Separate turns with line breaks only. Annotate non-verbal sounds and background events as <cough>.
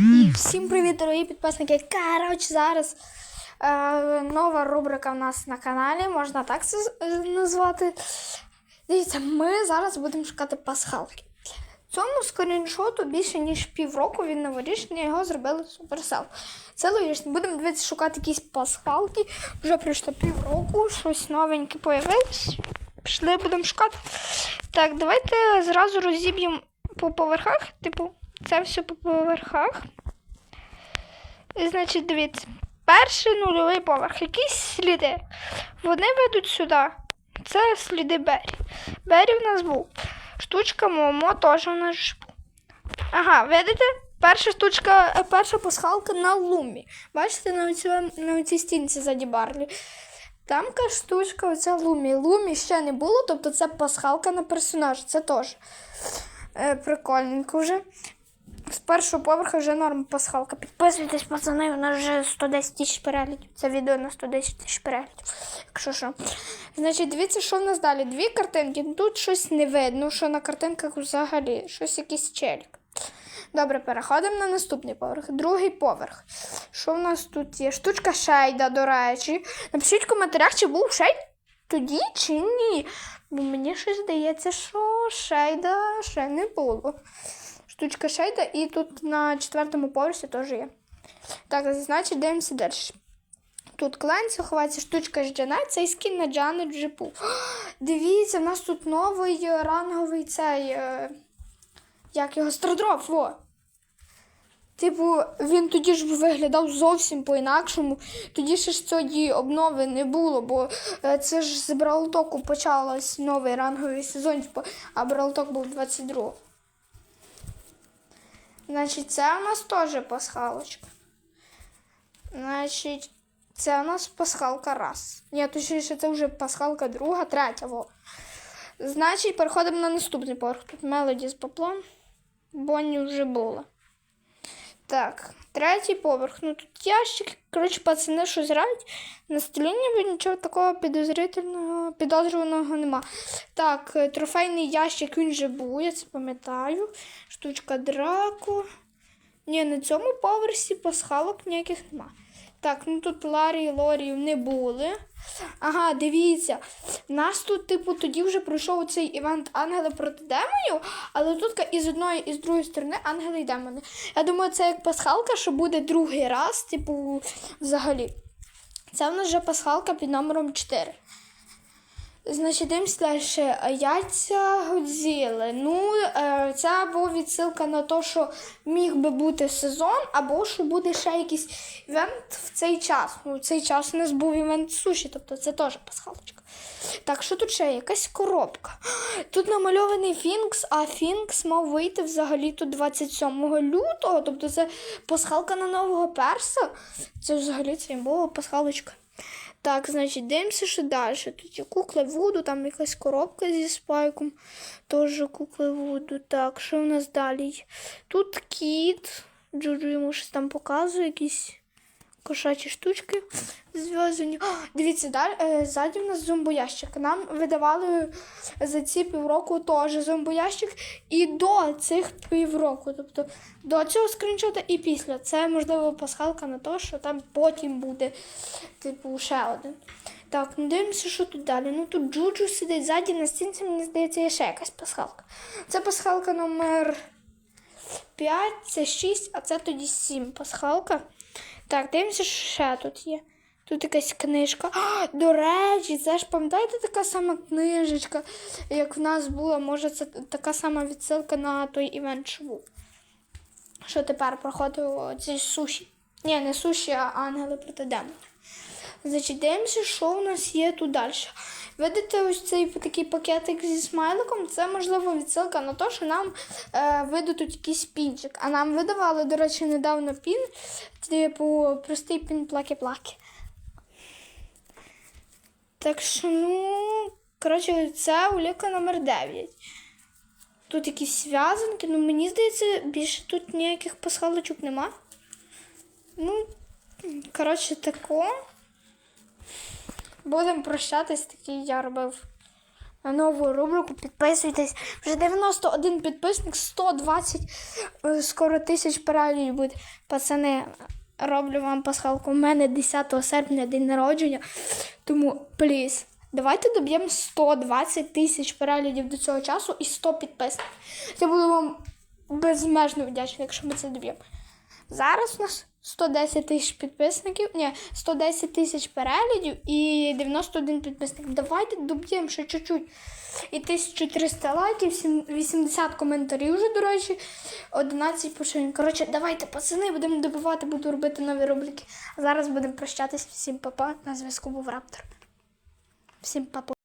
І всім привіт, дорогі підписники. Коротше, зараз е, нова рубрика в нас на каналі, можна так це назвати. Дивіться, ми зараз будемо шукати пасхалки. Цьому скріншоту більше ніж півроку він новорічний, його зробили Supercell. Це логічно. Будемо дивитися шукати якісь пасхалки. Вже пройшло півроку, щось новеньке появилось. Пішли, будемо шукати. Так, давайте зразу розіб'ємо по поверхах. Типу, це все по поверхах. І, Значить, дивіться. Перший нульовий поверх. Якісь сліди. Вони ведуть сюди. Це сліди Бері. Бері в нас був. Штучка Момо теж у нас був. Ага, видите? Перша штучка, е, перша пасхалка на лумі. Бачите, на цій, на стінці заді Барлі. Тамка штучка, оця лумі. Лумі ще не було, тобто це пасхалка на персонажа. Це теж е, прикольненько вже. З першого поверху вже норм пасхалка. Підписуйтесь, пацани, у нас вже 110 тисяч переглядів. Це відео на 110 тисяч переглядів. Якщо що. Значить, дивіться, що в нас далі. Дві картинки. Ну, Тут щось не видно, що на картинках взагалі. Щось якийсь челік. Добре, переходимо на наступний поверх. Другий поверх. Що в нас тут є? Штучка шейда, до речі. Напишіть в коментарях, чи був шейд тоді, чи ні. Бо мені щось здається, що шейда ще не було. Штучка шейда, і тут на четвертому поверсі теж є. Так, значить, дивимося далі. Тут кланці ховається штучка з Джана, цей скін на Джани вже був. Дивіться, в нас тут новий ранговий цей. е, Як його страдроп, во. Типу, він тоді ж виглядав зовсім по-інакшому. Тоді ще ж цієї обнови не було, бо е, це ж з Бралтоку почалось новий ранговий сезон, типу, а Бралток був 22. Значить, це у нас теж пасхалочка. Значить, це у нас пасхалка раз. Ні, точніше, це вже пасхалка друга, третя. Во. Значить, переходимо на наступний поверх. Тут мелоді з поплом. Бонні вже була. Так, третій поверх. Ну тут ящик. Коротше, пацани щось грають. На столі ніби нічого такого підозрительного, підозрюваного нема. Так, е, трофейний ящик він же був, я це пам'ятаю. Штучка драку. Ні, на цьому поверсі пасхалок ніяких нема. Так, ну тут Ларі і Лорів не були. Ага, дивіться. Нас тут, типу, тоді вже пройшов цей івент Ангели проти демонів, але тут і з одної, і з другої сторони ангели і демони. Я думаю, це як пасхалка, що буде другий раз, типу, взагалі. Це в нас вже пасхалка під номером 4. Значить, дивимося далі. Яйця Годзіли. Ну, е, це була відсилка на те, що міг би бути сезон, або що буде ще якийсь івент в цей час. Ну, в цей час у нас був івент суші, тобто це теж пасхалочка. Так, що тут ще? Якась коробка. <gasps> Тут намальований Фінкс, а Фінкс мав вийти взагалі тут 27 лютого. Тобто це пасхалка на нового перса. Це взагалі це була пасхалочка. Так, значить, дивимося, що далі. Тут є кукла Вуду, там якась коробка зі спайком. Теж кукла Вуду. Так, що в нас далі? Тут кіт. Джуджу йому щось там показує, якісь кошачі штучки зв'язані. Дивіться, далі, е, ззаді в нас зомбоящик. Нам видавали за ці півроку теж зомбоящик і до цих півроку. Тобто до цього скріншота і після. Це можливо пасхалка на те, що там потім буде, типу, ще один. Так, ну дивимося, що тут далі. Ну тут Джуджу сидить ззаді на стінці, мені здається, є ще якась пасхалка. Це пасхалка номер 5, це 6, а це тоді 7 пасхалка. Так, дивимося, що ще тут є. Тут якась книжка. А, до речі, це ж пам'ятаєте така сама книжечка, як в нас була, може, це така сама відсилка на той івент шву. Що тепер проходив ці суші. Ні, не суші, а ангели проти демонів. Значить, дивимося, що у нас є тут далі. Видите, ось цей такий пакетик зі смайликом, це можливо відсилка на те, що нам е, видадуть якийсь пінчик. А нам видавали, до речі, недавно пін, типу, простий пін плаки-плаки. Так що, ну, коротше, це уліка номер 9. Тут якісь зв'язанки, ну мені здається, більше тут ніяких пасхалочок нема. Ну, коротше, тако. Будемо прощатись, такий я робив на нову рубрику. Підписуйтесь. Вже 91 підписник, 120 е, скоро тисяч переглядів буде. Пацани, роблю вам пасхалку. У мене 10 серпня день народження. Тому, пліз, давайте доб'ємо 120 тисяч переглядів до цього часу і 100 підписників. Я буду вам безмежно вдячний, якщо ми це доб'ємо. Зараз у нас 110 тисяч підписників, ні, 110 тисяч переглядів і 91 підписник. Давайте доб'ємо ще чуть-чуть. І 1300 лайків, сім- 80 коментарів вже, до речі, 11 поширень. Коротше, давайте, пацани, будемо добивати, буду робити нові рубрики. А зараз будемо прощатись. Всім папа. На зв'язку був Раптор. Всім папа.